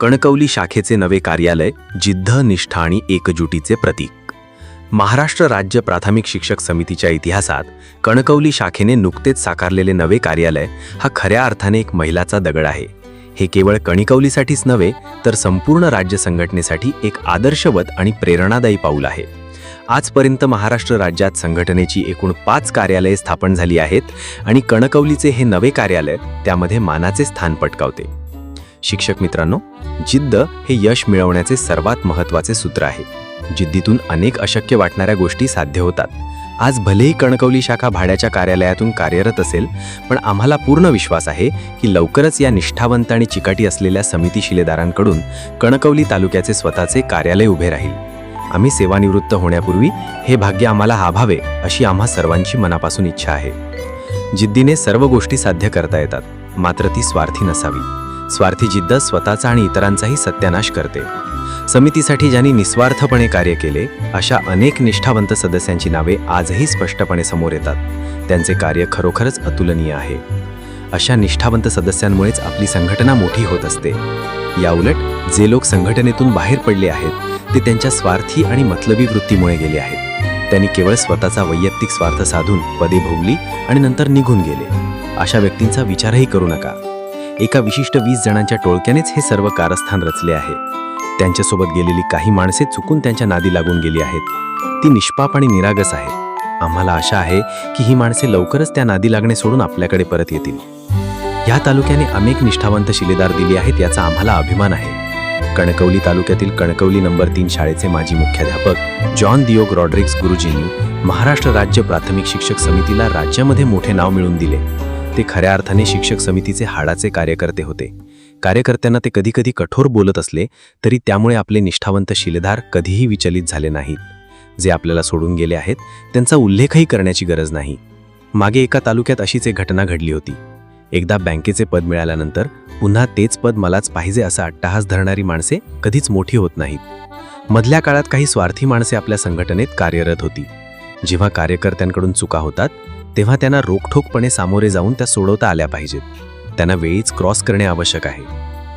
कणकवली शाखेचे नवे कार्यालय जिद्ध निष्ठा आणि एकजुटीचे प्रतीक. महाराष्ट्र राज्य प्राथमिक शिक्षक समितीच्या इतिहासात कणकवली शाखेने नुकतेच साकारलेले नवे कार्यालय हा खऱ्या अर्थाने एक महिलाचा दगड आहे. हे केवळ कणकवलीसाठीच नव्हे तर संपूर्ण राज्य संघटनेसाठी एक आदर्शवत आणि प्रेरणादायी पाऊल आहे. आजपर्यंत महाराष्ट्र राज्यात संघटनेची एकूण पाच कार्यालये स्थापन झाली आहेत आणि कणकवलीचे हे नवे कार्यालय त्यामध्ये मानाचे स्थान पटकावते. शिक्षक मित्रांनो जिद्द हे यश मिळवण्याचे सर्वात महत्त्वाचे सूत्र आहे. जिद्दीतून अनेक अशक्य वाटणाऱ्या गोष्टी साध्य होतात. आज भलेही कणकवली शाखा भाड्याच्या कार्यालयातून कार्यरत असेल पण आम्हाला पूर्ण विश्वास आहे की लवकरच या निष्ठावंत आणि चिकाटी असलेल्या समिती शिलेदारांकडून कणकवली तालुक्याचे स्वतःचे कार्यालय उभे राहील. आम्ही सेवानिवृत्त होण्यापूर्वी हे भाग्य आम्हाला लाभावे अशी आम्हा सर्वांची मनापासून इच्छा आहे. जिद्दीने सर्व गोष्टी साध्य करता येतात मात्र ती स्वार्थी नसावी. स्वार्थी जिद्द स्वतःचा आणि इतरांचाही सत्यानाश करते. समितीसाठी ज्यांनी निस्वार्थपणे कार्य केले अशा अनेक निष्ठावंत सदस्यांची नावे आजही स्पष्टपणे समोर येतात. त्यांचे कार्य खरोखरच अतुलनीय आहे. अशा निष्ठावंत सदस्यांमुळेच आपली संघटना मोठी होत असते. याउलट जे लोक संघटनेतून बाहेर पडले आहेत ते त्यांच्या स्वार्थी आणि मतलबी वृत्तीमुळे गेले आहेत. त्यांनी केवळ स्वतःचा वैयक्तिक स्वार्थ साधून पदे भोगली आणि नंतर निघून गेले. अशा व्यक्तींचा विचारही करू नका. एका विशिष्ट वीस जणांच्या टोळक्यानेच हे सर्व कारस्थान रचले आहे. त्यांच्यासोबत गेलेली काही माणसे चुकून त्यांच्या नादी लागून गेली आहेत. ती निष्पाप आणि निरागस आहेत. आम्हाला आशा आहे की ही माणसे लवकरच त्या नादी लागणे सोडून आपल्याकडे परत येतील. या तालुक्याने अनेक निष्ठावंत शिलेदार दिली आहेत याचा आम्हाला अभिमान आहे. कणकवली तालुक्यातील कणकवली नंबर तीन शाळेचे माजी मुख्याध्यापक जॉन दिओग रॉड्रिक्स गुरुजींनी महाराष्ट्र राज्य प्राथमिक शिक्षक समितीला राज्यामध्ये मोठे नाव मिळवून दिले. ते खऱ्या अर्थाने शिक्षक समितीचे हाडाचे कार्यकर्ते होते. कार्यकर्त्यांना ते कधीकधी कठोर बोलत असले तरी त्यामुळे आपले निष्ठावंत शिलेदार कधीही विचलित झाले नाहीत. जे आपल्याला सोडून गेले आहेत त्यांचा उल्लेखही करण्याची गरज नाही. मागे एका तालुक्यात अशीच एक घटना घडली होती. एकदा बँकेचे पद मिळाल्यानंतर पुन्हा तेच पद मलाच पाहिजे असा अट्टाहास धरणारी माणसे कधीच मोठी होत नाहीत. मधल्या काळात काही स्वार्थी माणसे आपल्या संघटनेत कार्यरत होती. जेव्हा कार्यकर्त्यांकडून चुका होतात तेव्हा त्यांना रोखठोकपणे सामोरे जाऊन त्या सोडवता आल्या पाहिजेत. त्यांना वेळीच क्रॉस करणे आवश्यक आहे.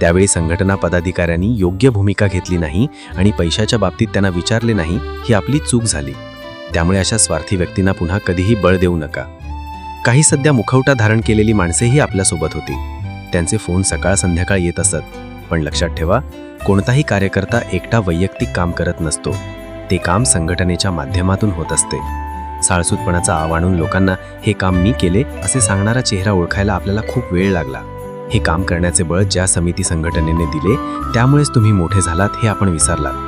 त्यावेळी संघटना पदाधिकाऱ्यांनी योग्य भूमिका घेतली नाही आणि पैशाच्या बाबतीत त्यांना विचारले नाही ही आपली चूक झाली. त्यामुळे अशा स्वार्थी व्यक्तींना पुन्हा कधीही बळ देऊ नका. काही सध्या मुखवटा धारण केलेली माणसेही आपल्यासोबत होती. त्यांचे फोन सकाळ संध्याकाळ येत असत. पण लक्षात ठेवा कोणताही कार्यकर्ता एकटा वैयक्तिक काम करत नसतो. ते काम संघटनेच्या माध्यमातून होत असते. साळसूतपणाचा आव आणून लोकांना हे काम मी केले असे सांगणारा चेहरा ओळखायला आपल्याला खूप वेळ लागला. हे काम करण्याचे बळ ज्या समिती संघटनेने दिले त्यामुळेच तुम्ही मोठे झालात हे आपण विसरलात.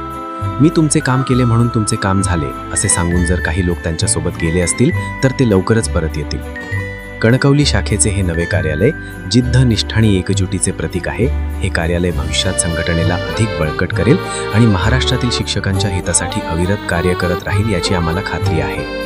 मी तुमचे काम केले म्हणून तुमचे काम झाले असे सांगून जर काही लोक त्यांच्यासोबत गेले असतील तर ते लवकरच परत येतील. कणकवली शाखेचे हे नवे कार्यालय जिद्द निष्ठा आणि एकजुटीचे प्रतीक आहे. हे कार्यालय भविष्यात संघटनेला अधिक बळकट करेल आणि महाराष्ट्रातील शिक्षकांच्या हितासाठी अविरत कार्य करत राहील याची आम्हाला खात्री आहे.